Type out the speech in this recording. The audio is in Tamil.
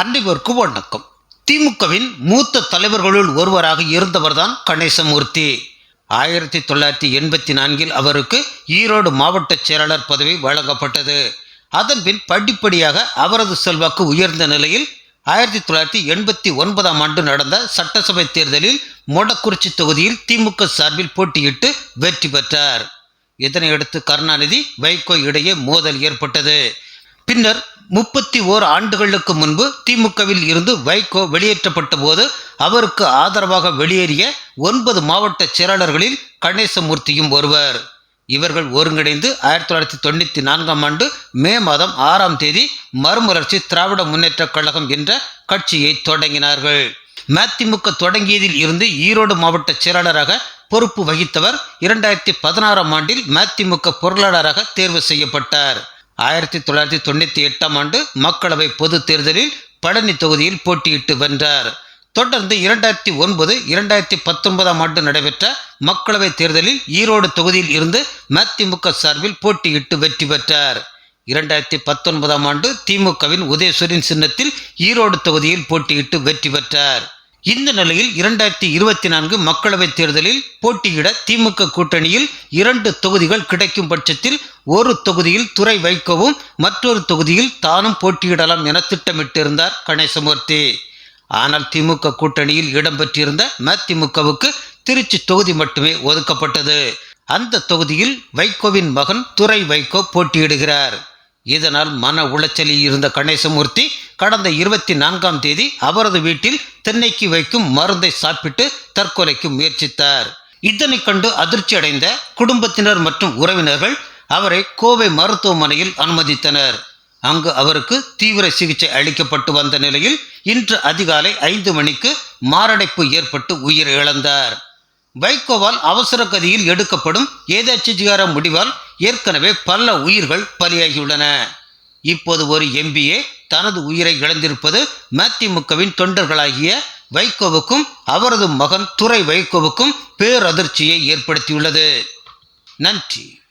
அனைவருக்கும் வணக்கம். திமுகவின் மூத்த தலைவர்களுள் ஒருவராக இருந்தவர்தான் கணேசமூர்த்தி. ஆயிரத்தி தொள்ளாயிரத்தி எண்பத்தி நான்கில் அவருக்கு ஈரோடு மாவட்ட செயலாளர் பதவி வழங்கப்பட்டது. அதன்பின் படிப்படியாக அவரது செல்வாக்கு உயர்ந்த நிலையில் ஆயிரத்தி தொள்ளாயிரத்தி எண்பத்தி ஒன்பதாம் ஆண்டு நடந்த சட்டசபை தேர்தலில் மொடக்குறிச்சி தொகுதியில் திமுக சார்பில் போட்டியிட்டு வெற்றி பெற்றார். இதனையடுத்து கருணாநிதி வைகோ இடையே மோதல் ஏற்பட்டது. பின்னர் முப்பத்தி ஓர் ஆண்டுகளுக்கு முன்பு திமுகவில் இருந்து வைகோ வெளியேற்றப்பட்ட போது அவருக்கு ஆதரவாக வெளியேறிய ஒன்பது மாவட்ட செயலாளர்களில் கணேசமூர்த்தியும் ஒருவர். இவர்கள் ஒருங்கிணைந்து ஆயிரத்தி தொள்ளாயிரத்தி தொண்ணூற்றி நான்காம் ஆண்டு மே மாதம் ஆறாம் தேதி மறுமலர்ச்சி திராவிட முன்னேற்றக் கழகம் என்ற கட்சியை தொடங்கினார்கள். மதிமுக தொடங்கியதில் இருந்து ஈரோடு மாவட்ட செயலாளராக பொறுப்பு வகித்தவர் இரண்டாயிரத்தி பதினாறாம் ஆண்டில் மதிமுக பொருளாளராக தேர்வு செய்யப்பட்டார். ஆயிரத்தி தொள்ளாயிரத்தி தொண்ணூற்றி எட்டாம் ஆண்டு மக்களவை பொது தேர்தலில் பழனி தொகுதியில் போட்டியிட்டு வென்றார். தொடர்ந்து இரண்டாயிரத்தி ஒன்பது இரண்டாயிரத்தி பத்தொன்பதாம் ஆண்டு நடைபெற்ற மக்களவை தேர்தலில் ஈரோடு தொகுதியில் இருந்து மதிமுக சார்பில் போட்டியிட்டு வெற்றி பெற்றார். இரண்டாயிரத்தி பத்தொன்பதாம் ஆண்டு திமுகவின் உதயசூரின் சின்னத்தில் ஈரோடு தொகுதியில் போட்டியிட்டு வெற்றி பெற்றார். இந்த நிலையில் இரண்டாயிரத்தி இருபத்தி நான்கு மக்களவைத் தேர்தலில் போட்டியிட திமுக கூட்டணியில் இரண்டு தொகுதிகள் கிடைக்கும் பட்சத்தில் ஒரு தொகுதியில் துறை வைக்கவும் மற்றொரு தொகுதியில் தானும் போட்டியிடலாம் என திட்டமிட்டிருந்தார் கணேசமூர்த்தி. ஆனால் திமுக கூட்டணியில் இடம்பெற்றிருந்த மதிமுகவுக்கு திருச்சி தொகுதி மட்டுமே ஒதுக்கப்பட்டது. அந்த தொகுதியில் வைகோவின் மகன் துறை வைகோ போட்டியிடுகிறார். இதனால் மன உளைச்சலில் இருந்த கணேசமூர்த்தி கடந்த இருபத்தி நான்காம் தேதி அவரது வீட்டில் தென்னைக்கு வைக்கும் மருந்தை சாப்பிட்டு தற்கொலைக்கு முயற்சித்தார். இதனை கண்டு அதிர்ச்சி அடைந்த குடும்பத்தினர் மற்றும் உறவினர்கள் அவரை கோவை மருத்துவமனையில் அனுமதித்தனர். அங்கு அவருக்கு தீவிர சிகிச்சை அளிக்கப்பட்டு வந்த நிலையில் இன்று அதிகாலை ஐந்து மணிக்கு மாரடைப்பு ஏற்பட்டு உயிர் இழந்தார் வைகோவால் அவசர கதியில் எடுக்கப்படும் ஏதாச்சிகார முடிவால் ஏற்கனவே பல உயிர்கள் பலியாகியுள்ளன. இப்போது ஒரு எம்பிஏ தனது உயிரை இழந்திருப்பது மதிமுகவின் தொண்டர்களாகிய வைகோவுக்கும் அவரது மகன் துறை வைகோவுக்கும் பேரதிர்ச்சியை ஏற்படுத்தியுள்ளது. நன்றி.